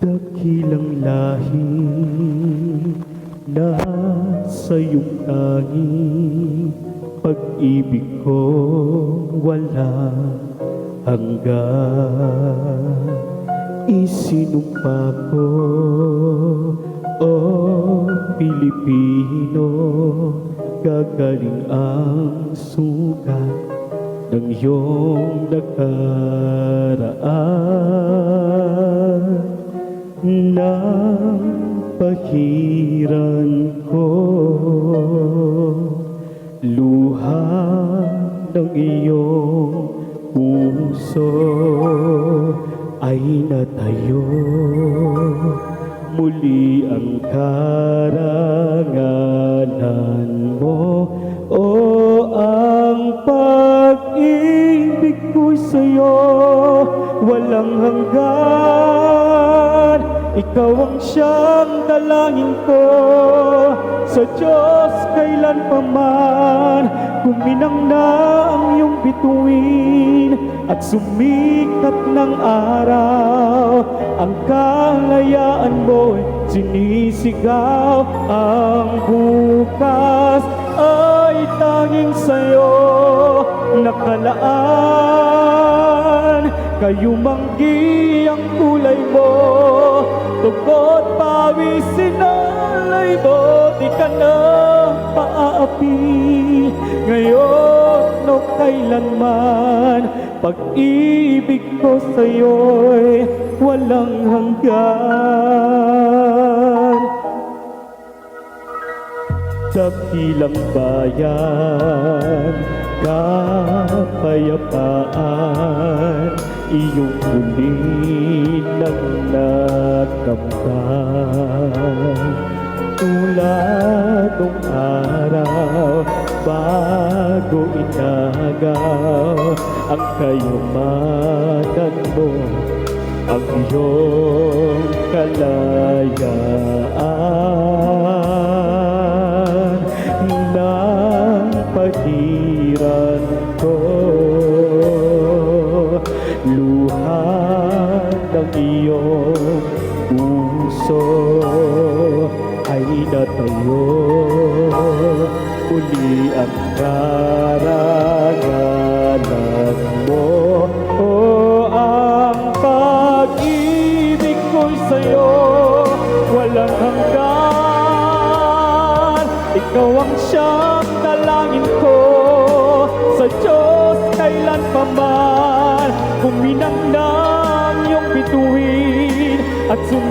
Dakilang lahi na sa iyong tangi Pag-ibig ko wala hanggan. Isinumpa ko, O Pilipino Gagaling ang sugat ng iyong nakaraan ng pahiran ko. Luha ng iyong puso ay natayo. Muli ang karangalan mo o ang pag-ibig ko sa'yo. Walang hanggan ikaw ang siyang dalangin ko. Sa Diyos kailan pa man Kuminang na ang iyong bituin At sumikat ng araw. Ang kalayaan mo'y sinisigaw Ang bukas. Ay tanging sa'yo Nakalaan Kayo manggi ang kulay mo. Tugot pawis sinalay mo Di ka na paaapi Ngayon o kailanman Pag-ibig ko sa'yo'y walang hanggan. Dakilang bayan, kapayapaan, iyong muli nang nakamtan. Tulad ng araw, bago inagaw, ang kayamanan mo, ang iyong kalayaan uli ang karangalan mo. O ang pag-ibig ko'y sa'yo walang hanggan. Ikaw ang siyang dalangin ko sa Diyos kailan pa man. Kuminang ng iyong bituin at sumikat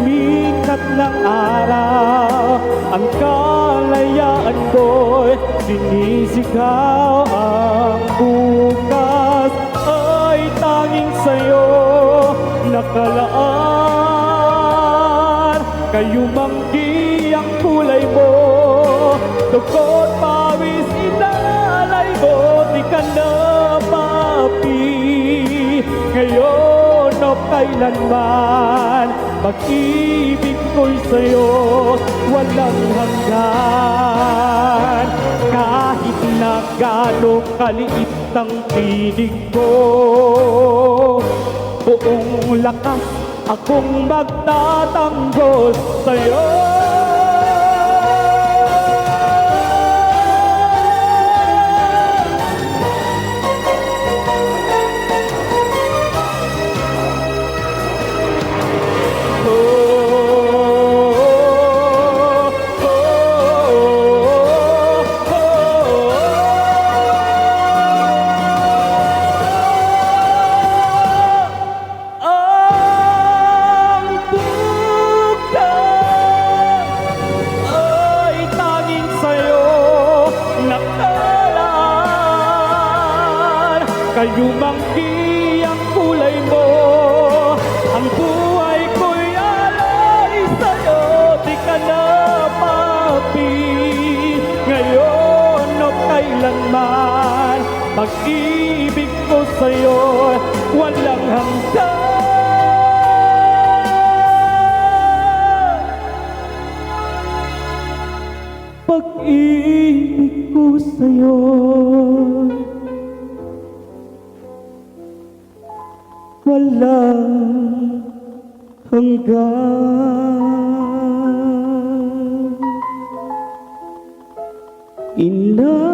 sinisigaw ang bukas ay tanging sa'yo nakalaan. Kayo manggi ang kulay mo Dugot pawis inalay mo Di ka na maapi. Ngayon o kailanman Pag-ibig ko'y sa'yo Walang hanggan. Kahit na gano'ng kaliit ang tinig ko Buong lakas akong magtatanggol sa'yo Kayo manggi ang kulay mo. Ang buhay ko'y alay sa'yo Di ka na mapi Ngayon o kailanman Pag-ibig ko sa'yo walang hanggan. Pag-ibig ko sa'yo walang hanggang. Inay ba